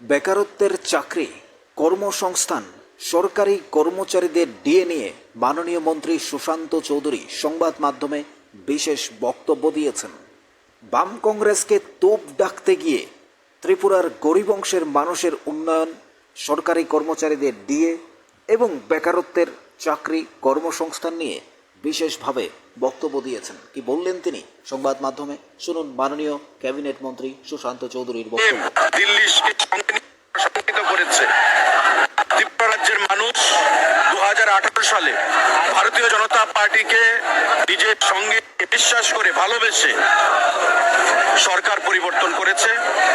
বেকারত্বের চাকরি, কর্মসংস্থান, সরকারি কর্মচারীদের ডিএ নিয়ে মাননীয় মন্ত্রী সুশান্ত চৌধুরী সংবাদ মাধ্যমে বিশেষ বক্তব্য দিয়েছেন। বাম কংগ্রেসকে তোপ ডাকতে গিয়ে ত্রিপুরার গরিব অংশের মানুষের উন্নয়ন, সরকারি কর্মচারীদের ডিএ এবং বেকারত্বের চাকরি, কর্মসংস্থান নিয়ে বিশেষভাবে বক্তব্য দিয়েছেন। কি বললেন তিনি সংবাদ মাধ্যমে? শুনুন মাননীয় ক্যাবিনেট মন্ত্রী সুশান্ত চৌধুরীর বক্তব্য। সংগঠিত করেছে। ত্রিপুরা রাজ্যের মানুষ দু সালে ভারতীয় জনতা পার্টিকে নিজের সঙ্গে বিশ্বাস করে ভালোবেসে সরকার পরিবর্তন করেছে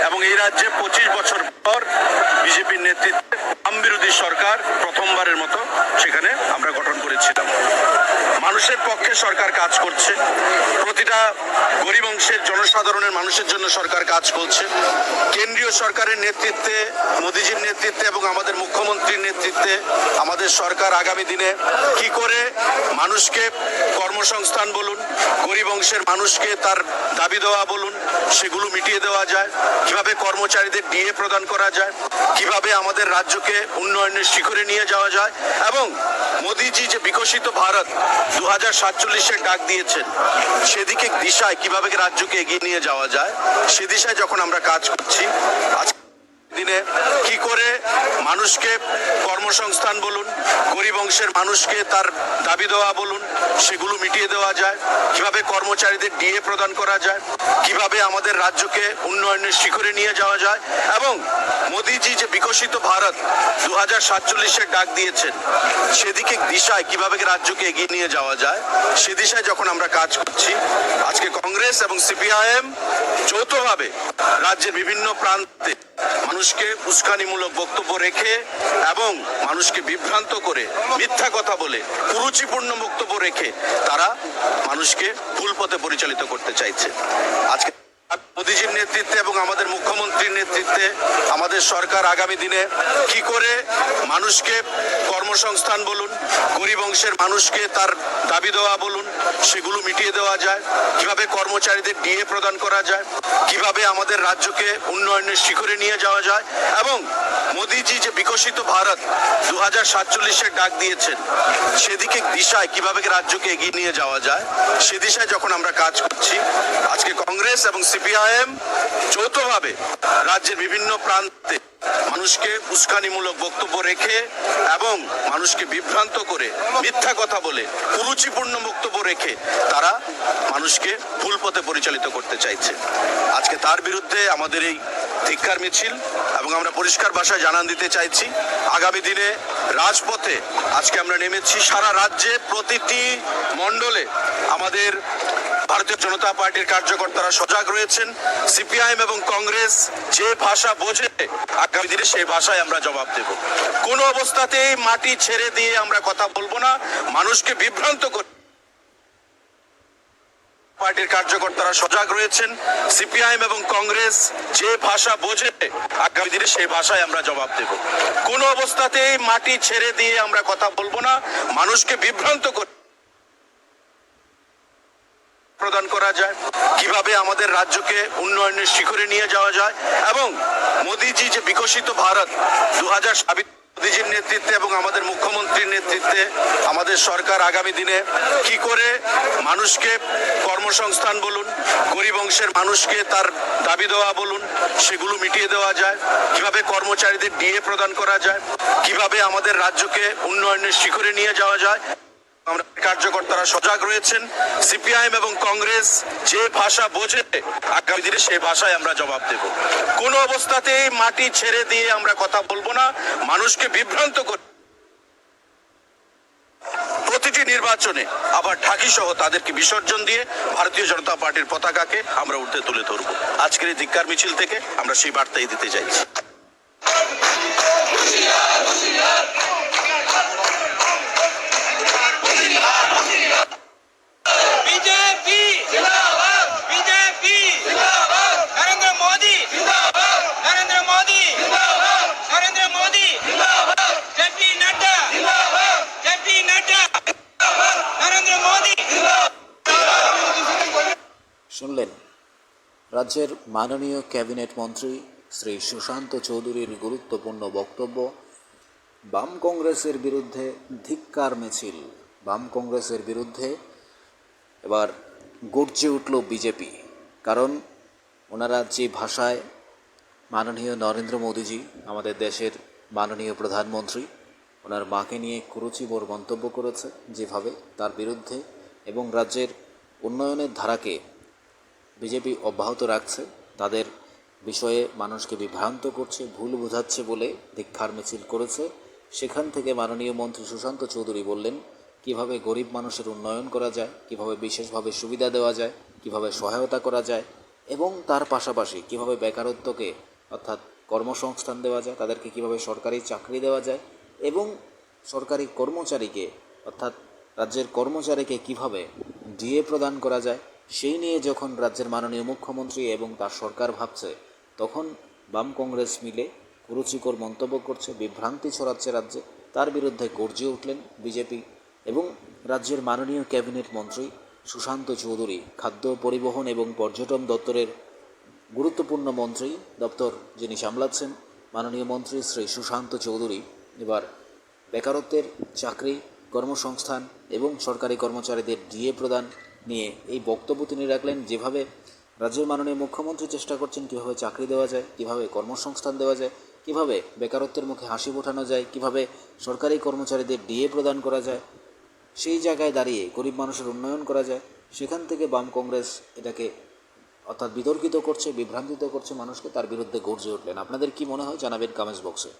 এবং এই রাজ্যে পঁচিশ বছর পর বিজেপির নেতৃত্বে বাম বিরোধী সরকার প্রথমবারের মতো সেখানে আমরা গঠন করেছিলাম। মানুষের পক্ষে সরকার কাজ করছে। প্রতিটা গরিব অংশের, জনসাধারণের মানুষের জন্য সরকার কাজ করছে। কেন্দ্রীয় সরকারের নেতৃত্বে, মোদিজির নেতৃত্বে এবং আমাদের মুখ্যমন্ত্রীর নেতৃত্বে আমাদের সরকার আগামী দিনে কি করে মানুষকে কর্মসংস্থান বলুন, গরিব অংশের মানুষকে তার দাবি দেওয়া বলুন, সেগুলো মিটিয়ে দেওয়া যায়। কীভাবে কর্মচারীদের ডিএ প্রদান করা যায়, কীভাবে আমাদের রাজ্যকে উন্নয়নের শিখরে নিয়ে যাওয়া যায় এবং মোদিজি যে বিকশিত ভারত দু হাজার সাতচল্লিশের ডাক দিয়েছেন সেদিকে দিশায় কীভাবে রাজ্যকে এগিয়ে নিয়ে যাওয়া যায়, সে দিশায় যখন আমরা কাজ করছি আজকে দিনে কি করে মানুষকে কর্মসংস্থান বলুন, গরিব অংশের মানুষকে তার দাবি দেওয়া বলুন, সেগুলো মিটিয়ে দেওয়া যায়। কীভাবে কর্মচারীদের ডিএ প্রদান করা যায়, কীভাবে আমাদের রাজ্যকে উন্নয়নের শিখরে নিয়ে যাওয়া যায়, এবং মোদিজি যে বিকশিত ভারত দু হাজার সাতচল্লিশের ডাক দিয়েছেন, সেদিকে দিশায় কীভাবে রাজ্যকে এগিয়ে নিয়ে যাওয়া যায়, সে দিশায় যখন আমরা কাজ করছি, আজকে কংগ্রেস এবং সিপিআইএম যৌথভাবে রাজ্যের বিভিন্ন প্রান্তে মানুষকে উস্কানিমূলক বক্তব্য রেখে এবং মানুষকে বিভ্রান্ত করে মিথ্যা কথা বলে কুরুচিপূর্ণ বক্তব্য রেখে তারা মানুষকে ভুল পথে পরিচালিত করতে চাইছে। আজকে মোদিজির নেতৃত্বে এবং আমাদের মুখ্যমন্ত্রীর নেতৃত্বে আমাদের সরকার আগামী দিনে কি করে মানুষকে কর্মসংস্থান বলুন, গরিব অংশের মানুষকে তার দাবি দেওয়া বলুন, সেগুলো মিটিয়ে দেওয়া যায়, কীভাবে কর্মচারীদের ডিএ প্রদান করা যায়, কীভাবে আমাদের রাজ্যকে উন্নয়নের শিখরে নিয়ে যাওয়া যায় এবং মোদিজি যে বিকশিত ভারত দু হাজার সাতচল্লিশের ডাক দিয়েছেন, সেদিকে দিশায় কীভাবে রাজ্যকে এগিয়ে নিয়ে যাওয়া যায়, সে দিশায় যখন আমরা কাজ করছি, আজকে কংগ্রেস এবং সিপিআইএম যৌথভাবে রাজ্যের বিভিন্ন প্রান্তে মানুষকে উস্কানিমূলক বক্তব্য রেখে এবং মানুষকে বিভ্রান্ত করে মিথ্যা কথা বলে কুরুচিপূর্ণ বক্তব্য রেখে তারা মানুষকে ভুল পথে পরিচালিত করতে চাইছে। আজকে তার বিরুদ্ধে আমাদের এই ধিক্ষার মিছিল এবং আমরা পরিষ্কার ভাষায় জানান দিতে চাইছি, আগামী দিনে রাজপথে আজকে আমরা নেমেছি সারা রাজ্যে প্রতিটি মণ্ডলে আমাদের ভারতীয় জনতা পার্টির কার্যকর্তারা সজাগ রয়েছেন। সিপিআইএম এবং কংগ্রেস যে ভাষা বোঝে, আগামী দিনে সেই ভাষায় আমরা জবাব দেব। কোন অবস্থাতেই মাটি ছেড়ে দিয়ে আমরা কথা বলব না। মানুষকে বিভ্রান্ত করে পার্টির কার্যকর্তারা সজাগ রয়েছেন। সিপিআইএম এবং কংগ্রেস যে ভাষা বোঝে, আগামী দিনে সেই ভাষায় আমরা জবাব দেব। কোনো অবস্থাতেই মাটি ছেড়ে দিয়ে আমরা কথা বলব না। মানুষকে বিভ্রান্ত করে প্রদান করা যায়, কীভাবে আমাদের রাজ্যকে উন্নয়নের শিখরে নিয়ে যাওয়া যায় এবং মোদিজি যে বিকশিত ভারত দু হাজার মোদিজির নেতৃত্বে এবং আমাদের মুখ্যমন্ত্রীর নেতৃত্বে আমাদের সরকার আগামী দিনে কি করে মানুষকে কর্মসংস্থান বলুন, গরিব অংশের মানুষকে তার দাবি দেওয়া বলুন, সেগুলো মিটিয়ে দেওয়া যায়, কীভাবে কর্মচারীদের ডিএ প্রদান করা যায়, কীভাবে আমাদের রাজ্যকে উন্নয়নের শিখরে নিয়ে যাওয়া যায় আমরা কার্যকর্তারা সজাগ রয়েছেন। সিপিআইএম এবং কংগ্রেস যে ভাষা বোঝে, আগামী দিনে সেই ভাষায় আমরা জবাব দেব। কোনো অবস্থাতেই মাটি ছেড়ে দিয়ে আমরা কথা বলব না, মানুষকে বিভ্রান্ত করে প্রতিটি নির্বাচনে আবার ঢাকি সহ তাদেরকে বিসর্জন দিয়ে ভারতীয় জনতা পার্টির পতাকাকে আমরা উঠতে তুলে ধরবো। আজকের এই ধিক্কার মিছিল থেকে আমরা সেই বার্তাই দিতে চাইছি রাজ্যের মাননীয় ক্যাবিনেট মন্ত্রী শ্রী সুশান্ত চৌধুরীর গুরুত্বপূর্ণ বক্তব্য, বাম কংগ্রেসের বিরুদ্ধে ধিক্কার মিছিল। বাম কংগ্রেসের বিরুদ্ধে এবার গর্জে উঠল বিজেপি। কারণ ওনারা যে ভাষায় মাননীয় নরেন্দ্র মোদীজি, আমাদের দেশের মাননীয় প্রধানমন্ত্রী, ওনার মাকে নিয়ে কুরুচিবর মন্তব্য করেছে যেভাবে তার বিরুদ্ধে এবং রাজ্যের উন্নয়নের ধারাকে বিজেপি অব্যাহত রাখছে, তাদের বিষয়ে মানুষকে বিভ্রান্ত করছে, ভুল বোঝাচ্ছে বলে ধিক্ষার মিছিল করেছে। সেখান থেকে মাননীয় মন্ত্রী সুশান্ত চৌধুরী বললেন, কীভাবে গরিব মানুষের উন্নয়ন করা যায়, কীভাবে বিশেষভাবে সুবিধা দেওয়া যায়, কীভাবে সহায়তা করা যায়, এবং তার পাশাপাশি কীভাবে বেকারত্বকে, অর্থাৎ কর্মসংস্থান দেওয়া যায়, তাদেরকে কীভাবে সরকারি চাকরি দেওয়া যায়, এবং সরকারি কর্মচারীকে, অর্থাৎ রাজ্যের কর্মচারীকে কীভাবে ডিএ প্রদান করা যায় সেই নিয়ে যখন রাজ্যের মাননীয় মুখ্যমন্ত্রী এবং তার সরকার ভাবছে, তখন বাম কংগ্রেস মিলে কুরুচিকর মন্তব্য করছে, বিভ্রান্তি ছড়াচ্ছে রাজ্যে। তার বিরুদ্ধে গর্জে উঠলেন বিজেপি এবং রাজ্যের মাননীয় ক্যাবিনেট মন্ত্রী সুশান্ত চৌধুরী, খাদ্য পরিবহন এবং পর্যটন দপ্তরের গুরুত্বপূর্ণ মন্ত্রী দপ্তর যিনি সামলাচ্ছেন, মাননীয় মন্ত্রী শ্রী সুশান্ত চৌধুরী। এবার বেকারত্বের চাকরি, কর্মসংস্থান এবং সরকারি কর্মচারীদের ডিএ প্রদান নিয়ে এই বক্তব্য তিনি রাখলেন যেভাবে রাজ্যের মাননীয় মুখ্যমন্ত্রী চেষ্টা করছেন কীভাবে চাকরি দেওয়া যায়, কীভাবে কর্মসংস্থান দেওয়া যায়, কীভাবে বেকারত্বের মুখে হাসি ফোটানো যায়, কীভাবে সরকারি কর্মচারীদের ডিএ প্রদান করা যায়, সেই জায়গায় দাঁড়িয়ে গরিব মানুষের উন্নয়ন করা যায়, সেখান থেকে বাম কংগ্রেস এটাকে অর্থাৎ বিতর্কিত করছে, বিভ্রান্তিত করছে মানুষকে, তার বিরুদ্ধে গর্জে উঠলেন। আপনাদের কি মনে হয়? জানাবেন কমেন্টস বক্সে